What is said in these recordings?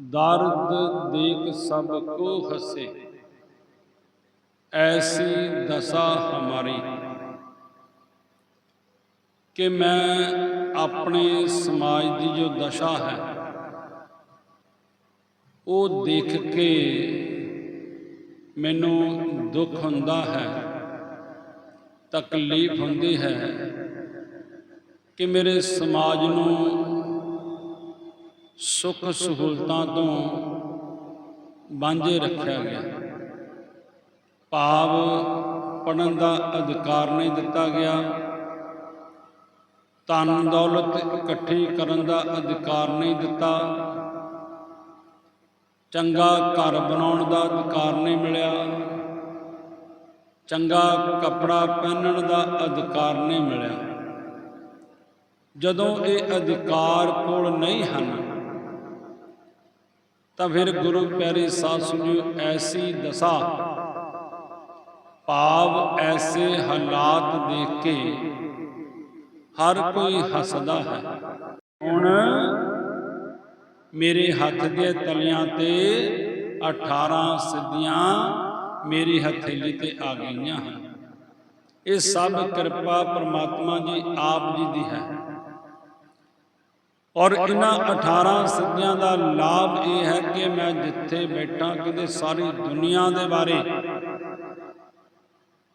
ਦਰਦ ਦੇਖ ਸਭ ਕੋ ਹਸੇ। ਐਸੀ ਦਸ਼ਾ ਹਮਾਰੀ। ਕਿ ਮੈਂ ਆਪਣੇ ਸਮਾਜ ਦੀ ਜੋ ਦਸ਼ਾ ਹੈ, ਉਹ ਦੇਖ ਕੇ ਮੈਨੂੰ ਦੁੱਖ ਹੁੰਦਾ ਹੈ, ਤਕਲੀਫ ਹੁੰਦੀ ਹੈ ਕਿ ਮੇਰੇ ਸਮਾਜ ਨੂੰ ਸੁੱਖ ਸਹੂਲਤਾਂ ਤੋਂ ਵਾਂਝੇ ਰੱਖਿਆ ਗਿਆ। ਭਾਵ ਪੜਨ ਦਾ ਅਧਿਕਾਰ ਨਹੀਂ ਦਿੱਤਾ ਗਿਆ। ਧਨ ਦੌਲਤ ਇਕੱਠੀ ਕਰਨ ਦਾ ਅਧਿਕਾਰ ਨਹੀਂ ਦਿੱਤਾ। ਚੰਗਾ ਘਰ ਬਣਾਉਣ ਦਾ ਅਧਿਕਾਰ ਨਹੀਂ ਮਿਲਿਆ। ਚੰਗਾ ਕੱਪੜਾ ਪਹਿਨਣ ਦਾ ਅਧਿਕਾਰ ਨਹੀਂ ਮਿਲਿਆ। ਜਦੋਂ ਇਹ ਅਧਿਕਾਰ ਕੋਲ ਨਹੀਂ ਹਨ ਤਾਂ ਫਿਰ ਗੁਰੂ ਪਿਆਰੇ ਸਾਧ ਸੰਗਿਓ, ਐਸੀ ਦਸ਼ਾ। ਭਾਵ ਐਸੇ ਹਾਲਾਤ ਦੇਖ ਕੇ ਹਰ ਕੋਈ ਹੱਸਦਾ ਹੈ। ਹੁਣ ਮੇਰੇ ਹੱਥ ਦੇ ਤਲਿਆਂ ਤੇ 18 ਸਿੱਧੀਆਂ ਮੇਰੀ ਹਥੇਲੀ ਤੇ ਆ ਗਈਆਂ ਹਨ। ਇਹ ਸਭ ਕਿਰਪਾ ਪ੍ਰਮਾਤਮਾ ਜੀ, ਆਪ ਜੀ ਦੀ ਹੈ। ਔਰ ਇਹਨਾਂ 18 ਸਿੱਧੀਆਂ ਦਾ ਲਾਭ ਇਹ ਹੈ ਕਿ ਮੈਂ ਜਿੱਥੇ ਬੈਠਾ ਕਿਤੇ ਸਾਰੀ ਦੁਨੀਆ ਦੇ ਬਾਰੇ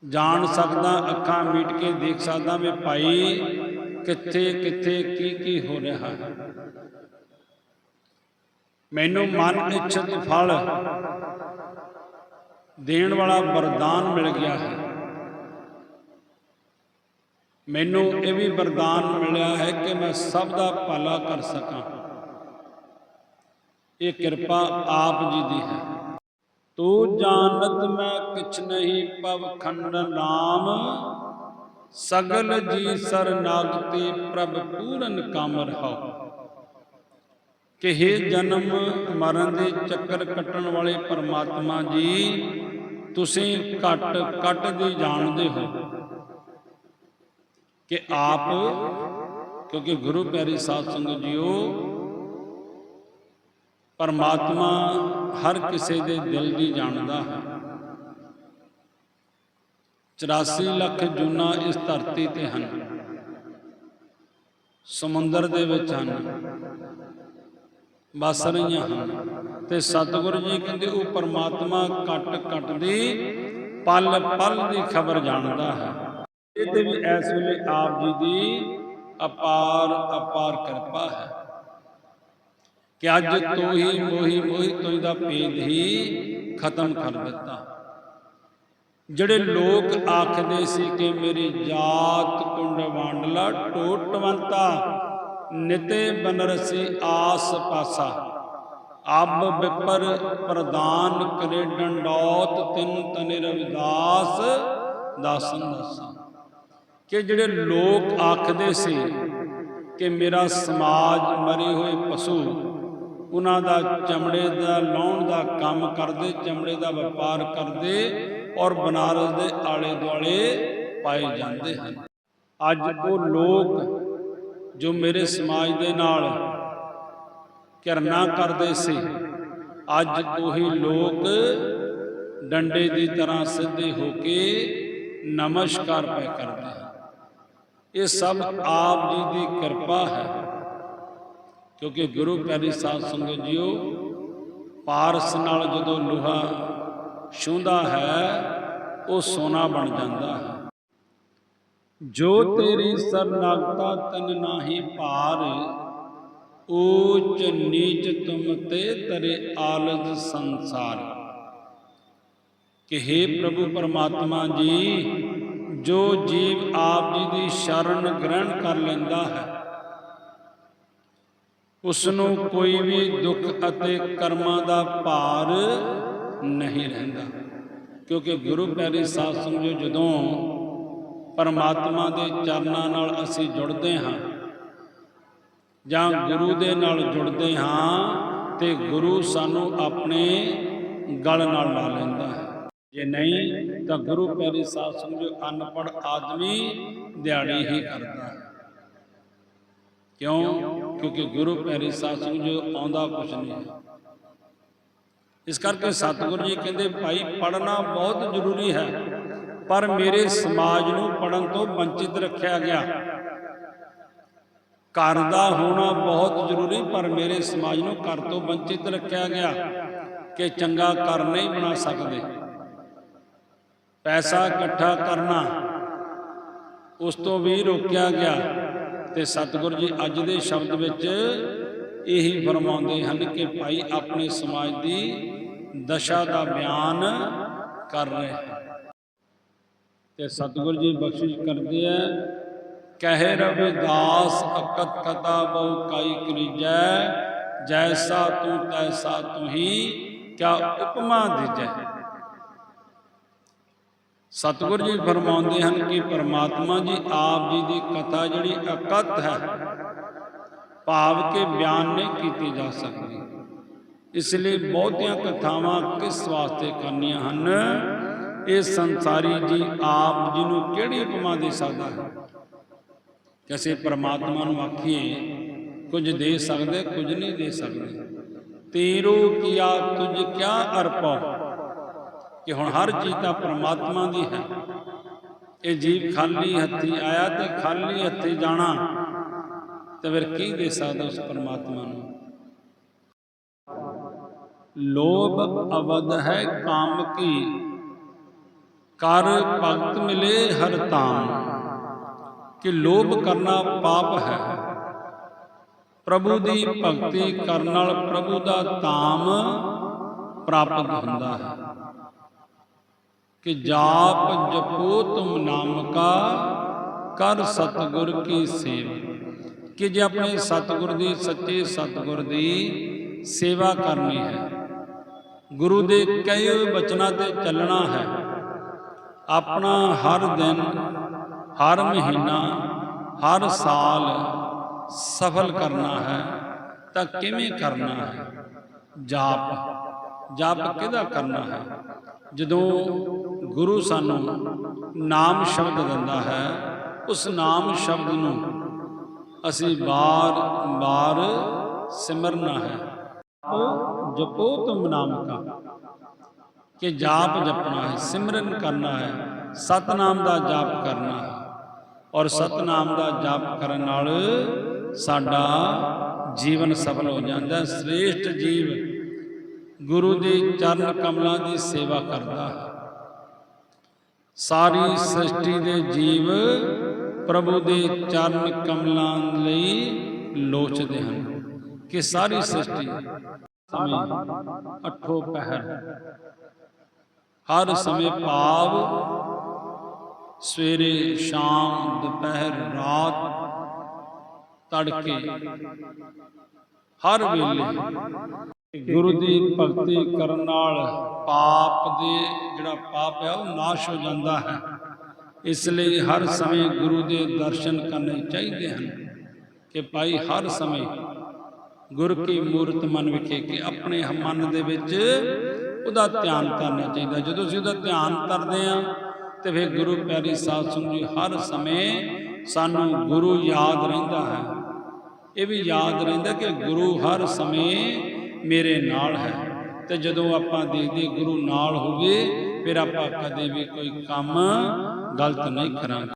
ਜਾਣ ਸਕਦਾ ਅੱਖਾਂ ਮੀਟ ਕੇ ਦੇਖ ਸਕਦਾ ਵੀ ਭਾਈ ਕਿੱਥੇ ਕਿੱਥੇ ਕੀ ਕੀ ਹੋ ਰਿਹਾ ਹੈ। ਮੈਨੂੰ ਮਨ ਇੱਛਤ ਫਲ ਦੇਣ ਵਾਲਾ ਵਰਦਾਨ ਮਿਲ ਗਿਆ ਹੈ। ਮੈਨੂੰ ਇਹ ਵੀ ਵਰਦਾਨ ਮਿਲਿਆ ਹੈ ਕਿ ਮੈਂ ਸਭ ਦਾ ਭਲਾ ਕਰ ਸਕਾਂ। ਇਹ ਕਿਰਪਾ ਆਪ ਜੀ ਦੀ ਹੈ। ਤੂੰ ਜਾਣਤ ਮੈਂ ਕਿਛ ਨਹੀਂ ਪਵ ਖੰਡ ਨਾਮ, ਸਗਲ ਜੀ ਸਰਨਾਗਤੀ ਪ੍ਰਭ ਪੂਰਨ ਕਾਮ ਰਹਾਉ। ਕਿ हे ਜਨਮ ਮਰਨ ਦੇ ਚੱਕਰ ਕੱਟਣ ਵਾਲੇ ਪਰਮਾਤਮਾ ਜੀ, ਤੁਸੀਂ ਘਟ ਘਟ ਦੀ ਜਾਣਦੇ ਹੋ। ਕਿ ਆਪ ਕਿਉਂਕਿ ਗੁਰੂ ਪਿਆਰੀ ਸਾਧ ਸੰਗਤ ਜੀਓ, ਪਰਮਾਤਮਾ ਹਰ ਕਿਸੇ ਦੇ ਦਿਲ ਦੀ ਜਾਣਦਾ ਹੈ। 84 ਲੱਖ ਜੂਨਾ ਇਸ ਧਰਤੀ ਤੇ ਹਨ। ਸਮੁੰਦਰ ਦੇ ਵਿੱਚ ਹਨ। ਵਸ ਰਹੀਆਂ ਹਨ। ਤੇ ਸਤਿਗੁਰੂ ਜੀ ਕਹਿੰਦੇ, ਉਹ ਪਰਮਾਤਮਾ ਘਟ ਘਟ ਦੀ ਪਲ ਪਲ ਦੀ ਖਬਰ ਜਾਣਦਾ ਹੈ। ਇਹ ਤੇ ਵੀ ਇਸ ਵੇਲੇ ਆਪ ਜੀ ਦੀ ਅਪਾਰ ਅਪਾਰ ਕਿਰਪਾ ਹੈ ਕਿ ਅੱਜ ਤੂੰ ਹੀ ਮੋਹੀ ਮੋਹੀ ਤੋਈ ਦਾ ਭੇਦ ਹੀ ਖਤਮ ਕਰ ਦਿੱਤਾ। ਜਿਹੜੇ ਲੋਕ ਆਖਦੇ ਸੀ ਕਿ ਮੇਰੀ ਜਾਤ ਕੁੰਡ ਵਾਂਡਲਾ ਟੋਟਵੰਤਾ, ਨਿਤੇ ਬਨਰਸੀ ਆਸ ਪਾਸਾ, ਅਬ ਵਿਪਰ ਪ੍ਰਦਾਨ ਕਰੇ ਡੰਡੌਤ ਤਿੰਨ ਤਨੇ ਰਵਿਦਾਸ ਦਾਸਨ ਦਾਸਾ। ਕਿ ਜਿਹੜੇ ਲੋਕ ਆਖਦੇ ਸੀ ਕਿ ਮੇਰਾ ਸਮਾਜ ਮਰੇ ਹੋਏ ਪਸ਼ੂ, ਉਹਨਾਂ ਦਾ ਚਮੜੇ ਦਾ, ਲਾਉਣ ਦਾ ਕੰਮ ਕਰਦੇ, ਚਮੜੇ ਦਾ ਵਪਾਰ ਕਰਦੇ ਔਰ ਬਨਾਰਸ ਦੇ ਆਲੇ ਦੁਆਲੇ ਪਾਏ ਜਾਂਦੇ ਹਨ। ਅੱਜ ਉਹ ਲੋਕ ਜੋ ਮੇਰੇ ਸਮਾਜ ਦੇ ਨਾਲ ਕਿਰਨਾ ਕਰਦੇ ਸੀ, ਅੱਜ ਉਹੀ ਲੋਕ ਡੰਡੇ ਦੀ ਤਰ੍ਹਾਂ ਸਿੱਧੇ ਹੋ ਕੇ ਨਮਸਕਾਰ ਪੈ ਕਰਦੇ ਹਨ। ਇਹ ਸਭ ਆਪ ਜੀ ਦੀ ਕਿਰਪਾ ਹੈ। ਕਿਉਂਕਿ ਗੁਰੂ ਪਿਆਰੀ ਸਾਧ ਸੰਗਤ ਜੀਓ, ਪਾਰਸ ਨਾਲ ਜਦੋਂ ਲੋਹਾ ਛੂੰਦਾ ਹੈ, ਉਹ ਸੋਨਾ ਬਣ ਜਾਂਦਾ ਹੈ। ਜੋ ਤੇਰੀ ਸਰਨਾਗਤਾ ਤਨ ਨਾਹੀ ਭਾਰ, ਊਚ ਨੀਚ ਤੁਮ ਤੇ ਤਰੇ ਆਲਦ ਸੰਸਾਰ। ਕਿ हे ਪ੍ਰਭੂ ਪਰਮਾਤਮਾ ਜੀ ਜੋ ਜੀਵ ਆਪ ਜੀ ਦੀ ਸ਼ਰਨ ਗ੍ਰਹਿਣ ਕਰ ਲੈਂਦਾ ਹੈ ਉਸ ਨੂੰ ਕੋਈ ਵੀ ਦੁੱਖ ਅਤੇ ਕਰਮਾਂ ਦਾ ਭਾਰ ਨਹੀਂ ਰਹਿੰਦਾ। ਕਿਉਂਕਿ ਗੁਰੂ ਪਿਆਰੇ ਸਾਧ ਸੰਗਤ ਜਦੋਂ ਪਰਮਾਤਮਾ ਦੇ ਚਰਨਾਂ ਨਾਲ ਅਸੀਂ ਜੁੜਦੇ ਹਾਂ ਜਾਂ ਗੁਰੂ ਦੇ ਨਾਲ ਜੁੜਦੇ ਹਾਂ, ਤੇ ਗੁਰੂ ਸਾਨੂੰ ਆਪਣੇ ਗਲ ਨਾਲ ਲਾ ਲੈਂਦਾ ਹੈ। ਜੇ ਨਹੀਂ, ਤਾਂ ਗੁਰੂ ਪੈਰੀ ਸਾਹਿਬ ਸੰਗਤ ਅਨਪੜ ਆਦਮੀ ਦਿਹਾੜੀ ਹੀ ਕਰਦਾ ਕਿਉਂ? ਕਿਉਂਕਿ ਗੁਰੂ ਪੈਰੀ ਸਾਹਿਬ ਸੰਗਤ ਆਉਂਦਾ ਕੁਛ ਨਹੀਂ ਇਸ ਕਰਕੇ ਸਤਿਗੁਰੂ ਜੀ ਕਹਿੰਦੇ, ਭਾਈ ਪੜਨਾ ਬਹੁਤ ਜ਼ਰੂਰੀ ਹੈ, ਪਰ ਮੇਰੇ ਸਮਾਜ ਨੂੰ ਪੜਨ ਤੋਂ ਵੰਚਿਤ ਰੱਖਿਆ ਗਿਆ। ਘਰ ਦਾ ਹੋਣਾ ਬਹੁਤ ਜ਼ਰੂਰੀ, ਪਰ ਮੇਰੇ ਸਮਾਜ ਨੂੰ ਘਰ ਤੋਂ ਵੰਚਿਤ ਰੱਖਿਆ ਗਿਆ ਕਿ ਚੰਗਾ ਘਰ ਨਹੀਂ ਬਣਾ ਸਕਦੇ। ਪੈਸਾ ਇਕੱਠਾ ਕਰਨਾ, ਉਸ ਤੋਂ ਵੀ ਰੋਕਿਆ ਗਿਆ। ਤੇ ਸਤਿਗੁਰੂ ਜੀ ਅੱਜ ਦੇ ਸ਼ਬਦ ਵਿੱਚ ਇਹੀ ਫਰਮਾਉਂਦੇ ਹਨ ਕਿ ਭਾਈ ਆਪਣੇ ਸਮਾਜ ਦੀ ਦਸ਼ਾ ਦਾ ਬਿਆਨ ਕਰ ਰਹੇ ਹਨ। ਤੇ ਸਤਿਗੁਰੂ ਜੀ ਬਖਸ਼ਿਸ਼ ਕਰਦੇ ਆ, ਕਹਿ ਰਵਿਦਾਸ ਅਕਤ ਕਤਾ ਬਹੁ ਕਾਈ ਕਰੀਜੈ, ਜੈਸਾ ਤੂੰ ਤੈਸਾ ਤੂੰ ਹੀ ਕਿਆ ਉਪਮਾ ਦੀਜੈ। ਸਤਿਗੁਰ ਜੀ ਫਰਮਾਉਂਦੇ ਹਨ ਕਿ ਪਰਮਾਤਮਾ ਜੀ ਆਪ ਜੀ ਦੀ ਕਥਾ ਜਿਹੜੀ ਅਕਤ ਹੈ, ਭਾਵ ਕੇ ਬਿਆਨ ਨਹੀਂ ਕੀਤੀ ਜਾ ਸਕਦੀ। ਇਸ ਲਈ ਬਹੁਤੀਆਂ ਕਥਾਵਾਂ ਕਿਸ ਵਾਸਤੇ ਕਰਨੀਆਂ ਹਨ? ਇਹ ਸੰਸਾਰੀ ਜੀ ਆਪ ਜੀ ਨੂੰ ਕਿਹੜੀ ਉਪਮਾ ਦੇ ਸਕਦਾ ਹੈ? ਕਿਸੇ ਪਰਮਾਤਮਾ ਨੂੰ ਆਖੀਏ, ਕੁਝ ਦੇ ਸਕਦੇ, ਕੁਝ ਨਹੀਂ ਦੇ ਸਕਦੇ। ਤੇਰੋ ਕੀਆ ਤੁਝ ਕਿਆ ਅਰਪੋ ਕਿ ਹੁਣ ਹਰ ਚੀਜ਼ ਤਾਂ ਪਰਮਾਤਮਾ ਦੀ ਹੈ। ਇਹ ਜੀਵ ਖਾਲੀ ਹੱਥੀ ਆਇਆ ਤੇ ਖਾਲੀ ਹੱਥੀ ਜਾਣਾ। ਤੇ ਫਿਰ ਕੀ ਦੇ ਸਕਦਾ ਉਸ ਪਰਮਾਤਮਾ ਨੂੰ? ਲੋਭ ਅਵਦ ਹੈ ਕਾਮ ਕੀ। ਕਰ ਭਗਤ ਮਿਲੇ ਹਰ ਤਾਮ ਕਿ ਲੋਭ ਕਰਨਾ ਪਾਪ ਹੈ। ਪ੍ਰਭੂ ਦੀ ਭਗਤੀ ਕਰਨ ਨਾਲ ਪ੍ਰਭੂ ਦਾ ਤਾਮ ਪ੍ਰਾਪਤ ਹੁੰਦਾ ਹੈ। ਕਿ ਜਾਪ ਜਪੋ ਤੁਮ ਨਾਮ ਕਾ, ਕਰ ਸਤਗੁਰ ਕੀ ਸੇਵ। ਕਿ ਜੇ ਆਪਣੇ ਸਤਗੁਰ ਦੀ, ਸੱਚੇ ਸਤਗੁਰ ਦੀ ਸੇਵਾ ਕਰਨੀ ਹੈ, ਗੁਰੂ ਦੇ ਕਹੇ ਹੋਏ ਬਚਨਾਂ ਤੇ ਚੱਲਣਾ ਹੈ, ਆਪਣਾ ਹਰ ਦਿਨ, ਹਰ ਮਹੀਨਾ, ਹਰ ਸਾਲ ਸਫਲ ਕਰਨਾ ਹੈ, ਤਾਂ ਕਿਵੇਂ ਕਰਨਾ ਹੈ? ਜਾਪ। ਜਾਪ ਕਿਹਦਾ ਕਰਨਾ ਹੈ? ਜਦੋਂ ਗੁਰੂ ਸਾਨੂੰ ਨਾਮ ਸ਼ਬਦ ਦਿੰਦਾ ਹੈ, ਉਸ ਨਾਮ ਸ਼ਬਦ ਨੂੰ ਅਸੀਂ ਬਾਰ-ਬਾਰ ਸਿਮਰਨਾ ਹੈ। ਉਹ ਜਪੋ ਤੁਮ ਨਾਮ ਕਾ। ਕਿ ਜਾਪ ਜਪਣਾ ਹੈ, ਸਿਮਰਨ ਕਰਨਾ ਹੈ, ਸਤਨਾਮ ਦਾ ਜਾਪ ਕਰਨਾ ਹੈ। ਔਰ ਸਤਨਾਮ ਦਾ ਜਾਪ ਕਰਨ ਨਾਲ ਸਾਡਾ ਜੀਵਨ ਸਫਲ ਹੋ ਜਾਂਦਾ ਸ੍ਰੇਸ਼ਟ ਜੀਵ ਗੁਰੂ ਦੇ ਚਰਨ ਕਮਲਾਂ ਦੀ ਸੇਵਾ ਕਰਦਾ ਹੈ। ਸਾਰੀ ਸ੍ਰਿਸ਼ਟੀ ਦੇ ਜੀਵ ਪ੍ਰਭੂ ਦੇ ਚਰਨ ਕਮਲਾਂ ਲਈ ਲੋਚਦੇ ਹਨ ਕਿ ਸਾਰੀ ਸ੍ਰਿਸ਼ਟੀ ਅਠੋ ਪਹਿਰ ਹਰ ਸਮੇਂ ਭਾਵ ਸਵੇਰੇ, ਸ਼ਾਮ, ਦੁਪਹਿਰ, ਰਾਤ ਤੜਕੇ, ਹਰ ਵੇਲੇ ਗੁਰੂ ਦੀ ਭਗਤੀ ਕਰਨ ਨਾਲ ਪਾਪ ਦੇ ਜਿਹੜਾ ਪਾਪ ਹੈ ਉਹ ਨਾਸ਼ ਹੋ ਜਾਂਦਾ ਹੈ। ਇਸ ਲਈ ਹਰ ਸਮੇਂ ਗੁਰੂ ਦੇ ਦਰਸ਼ਨ ਕਰਨੇ ਚਾਹੀਦੇ ਹਨ ਕਿ ਭਾਈ ਹਰ ਸਮੇਂ ਗੁਰ ਕੀ ਮੂਰਤ ਮਨ ਵਿਖੇ ਕਿ ਆਪਣੇ ਮਨ ਦੇ ਵਿੱਚ ਉਹਦਾ ਧਿਆਨ ਕਰਨਾ ਚਾਹੀਦਾ। ਜਦੋਂ ਅਸੀਂ ਉਹਦਾ ਧਿਆਨ ਕਰਦੇ ਆ ਤੇ ਫਿਰ ਗੁਰੂ ਪਿਆਰੀ ਸਾਧ ਸੰਗਤ ਜੀ ਹਰ ਸਮੇਂ ਸਾਨੂੰ ਗੁਰੂ ਯਾਦ ਰਹਿੰਦਾ ਹੈ। ਇਹ ਵੀ ਯਾਦ ਰਹਿੰਦਾ ਕਿ ਗੁਰੂ ਹਰ ਸਮੇਂ ਮੇਰੇ ਨਾਲ ਹੈ। ਤੇ ਜਦੋਂ ਆਪਾਂ ਦੇਖਦੇ ਗੁਰੂ ਨਾਲ ਹੋਵੇ, ਫਿਰ ਆਪਾਂ ਕਦੇ ਵੀ ਕੋਈ ਕੰਮ ਗਲਤ ਨਹੀਂ ਕਰਾਂਗੇ।